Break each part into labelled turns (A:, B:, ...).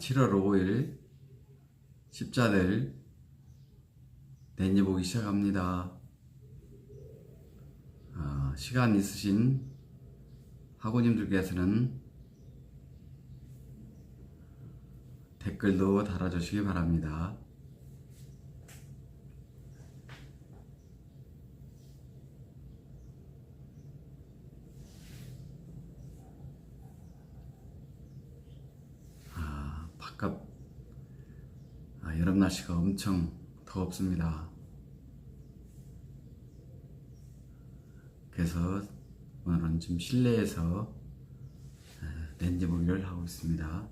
A: 7월 5일 십자들 렌즈 보기 시작합니다. 아, 시간 있으신 학우님들께서는 댓글도 달아주시기 바랍니다. 아, 바깥 아, 여름 날씨가 엄청 더웠습니다. 그래서 오늘은 좀 실내에서 아, 렌즈 보기를 하고 있습니다.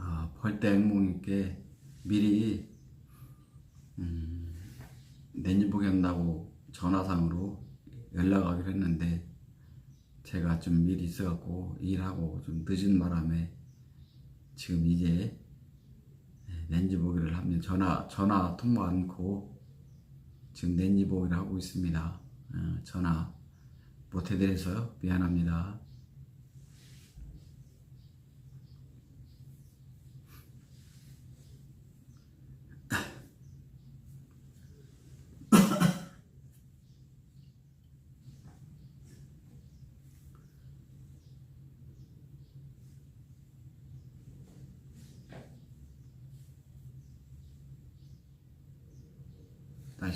A: 아, 벌떼 행복님께 미리 음, 보기 한다고 전화상으로 연락하기로 했는데 제가 좀 일이 있어갖고 일하고 좀 늦은 바람에 지금 이제 렌즈 보기를 하면 전화 전화 통화 않고 지금 렌즈 보기를 하고 있습니다. 어, 전화 못 해드려서 미안합니다.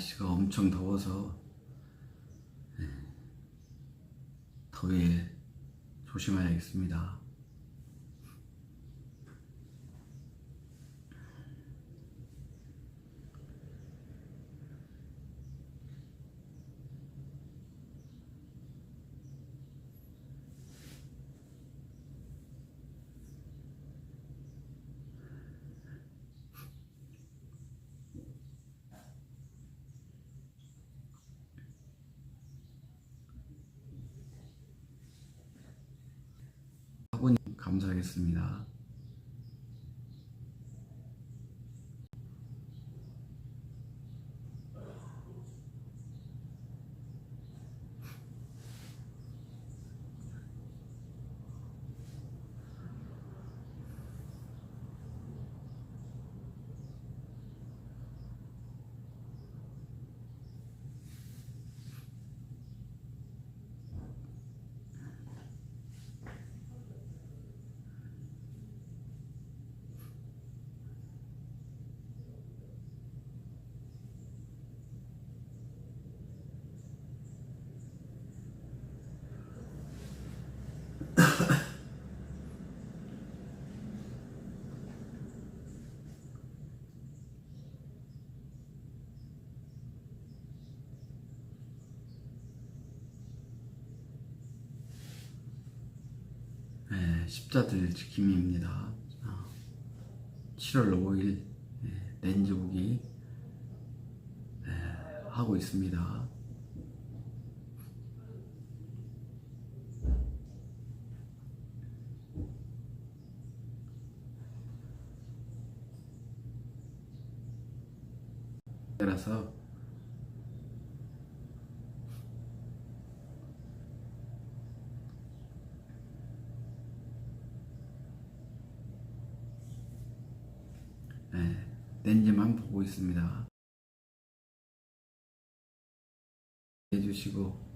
A: 날씨가 엄청 더워서 네, 더위에 조심해야겠습니다. 학우님 감사 하겠습니다. 네, 십자들 지킴이입니다. 7월 5일 네, 렌즈 보기 네, 하고 있습니다. 따라서 네, 렌즈만 보고 있습니다. 해주시고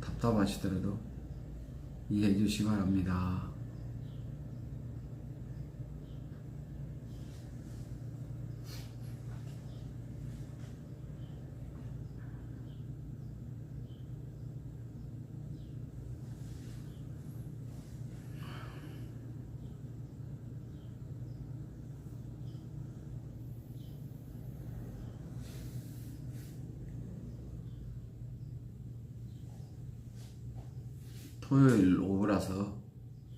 A: 답답하시더라도 이해해 주시기 바랍니다. 토요일 오후라서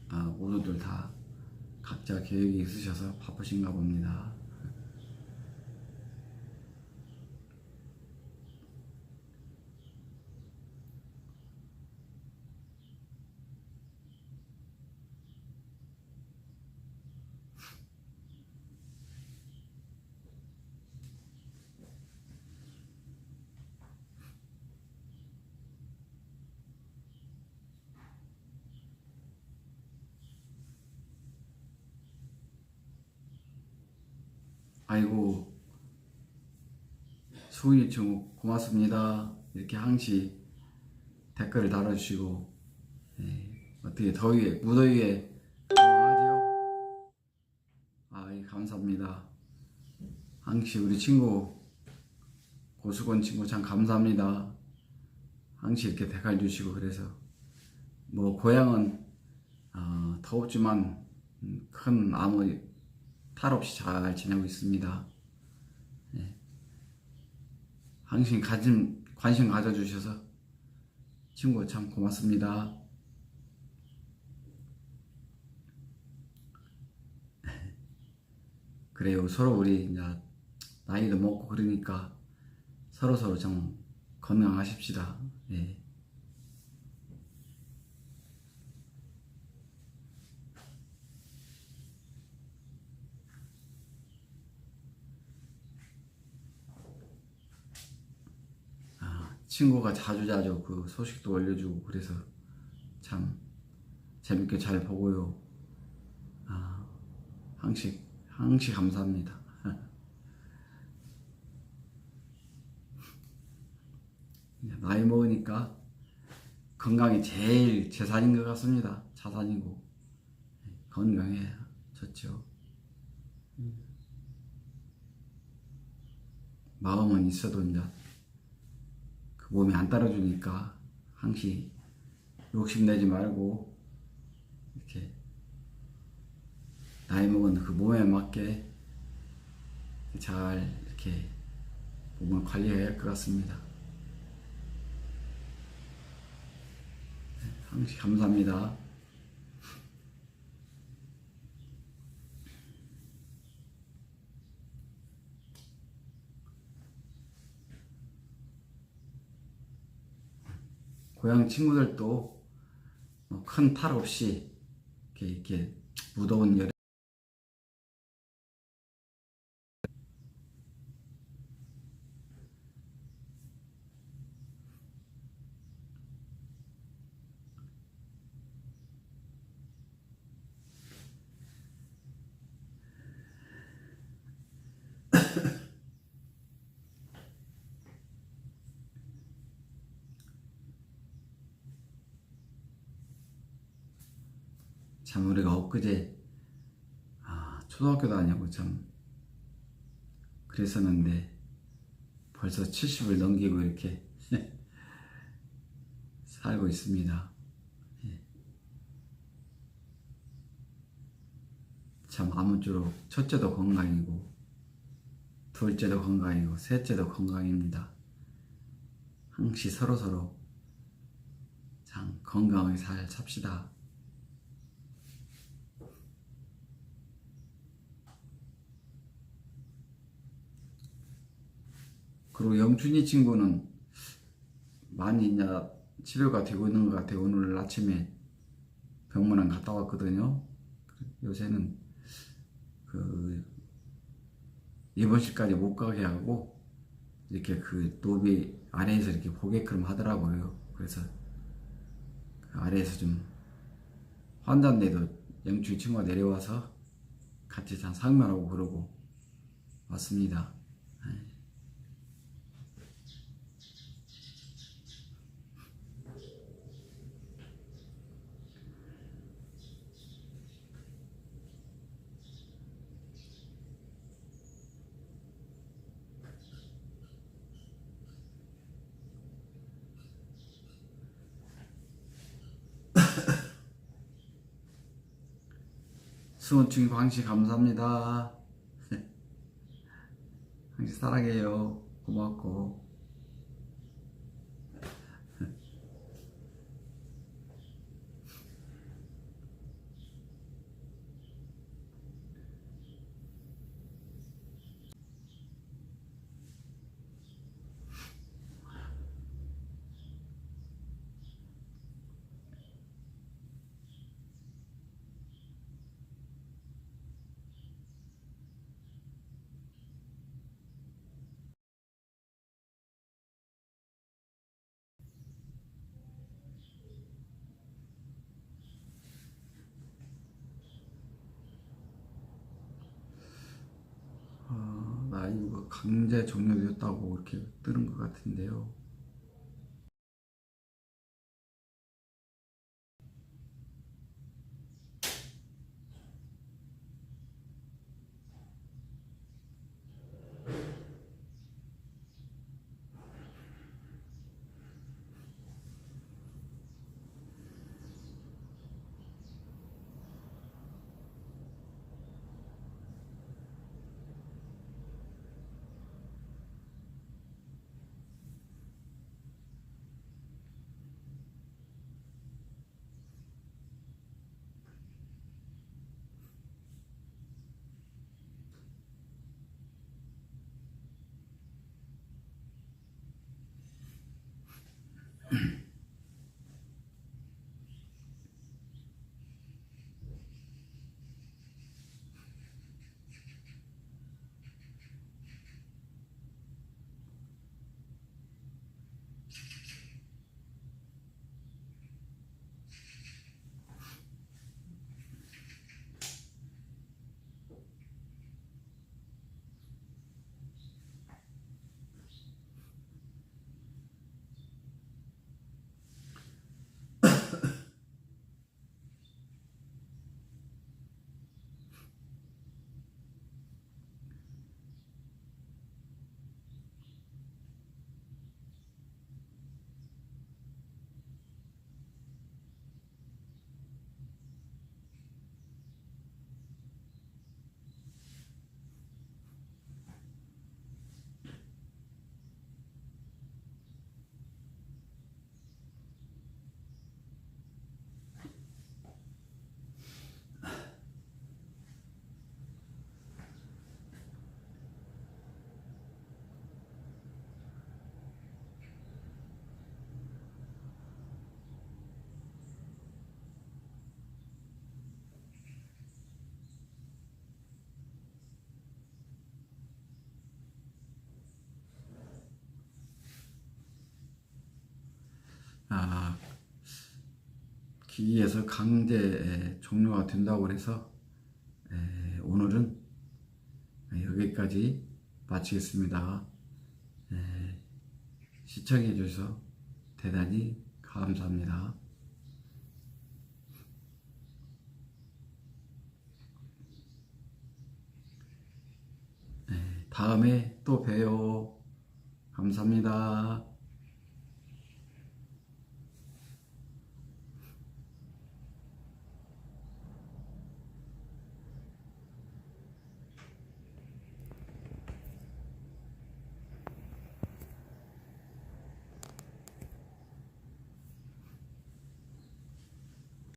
A: 아, 모두들 다 각자 계획이 있으셔서 바쁘신가 봅니다. 아이고 수은이 친구 고맙습니다. 이렇게 항시 댓글을 달아주시고 네, 어떻게 더위에 무더위에 건강하지요? 아 예, 감사합니다. 항시 우리 친구 고수건 친구 참 감사합니다. 항시 이렇게 댓글 주시고 그래서 뭐 고향은 어, 더웠지만 음, 큰 아무 탈 없이 잘 지내고 있습니다. 네. 항상 관심, 관심 가져주셔서 친구 참 고맙습니다. 그래요. 서로 우리 이제 나이도 먹고 그러니까 서로 서로 좀 건강하십시다. 네. 아, 친구가 자주자주 그 소식도 올려주고 그래서 참 재밌게 잘 보고요. 아, 항시 항시 감사합니다. 나이 먹으니까 건강이 제일 재산인 것 같습니다. 자산이고 건강해 좋죠. 마음은 있어도 이제 그 몸이 안 따라주니까 항시 욕심내지 말고 이렇게 나이 먹은 그 몸에 맞게 잘 이렇게 몸을 관리해야 할 것 같습니다. 네, 항시 감사합니다. 고향 친구들도 뭐큰탈 없이 이렇게, 이렇게 무더운 여름 참 우리가 엊그제 아, 초등학교 다니고 참 그랬었는데 벌써 70을 넘기고 이렇게 살고 있습니다. 예. 참 아무쪼록 첫째도 건강이고 둘째도 건강이고 셋째도 건강입니다. 항시 서로서로 참 건강하게 잘 삽시다. 그리고 영춘이 친구는 많이 이제 치료가 되고 있는 것 같아요. 오늘 아침에 병원에 갔다 왔거든요. 요새는 그 입원실까지 못 가게 하고 이렇게 그 노비 아래에서 이렇게 보게끔 하더라고요. 그래서 그 아래에서 좀 환자인데도 영춘이 친구가 내려와서 같이 참 상면하고 그러고 왔습니다. 수원충 광시 감사합니다. 광시 사랑해요. 고맙고. 아이고 강제 정렬되었다고 이렇게 뜨는 것 같은데요. 아, 기기에서 강제 종료가 된다고 해서 에, 오늘은 여기까지 마치겠습니다. 에, 시청해 주셔서 대단히 감사합니다. 에, 다음에 또 봬요. 감사합니다.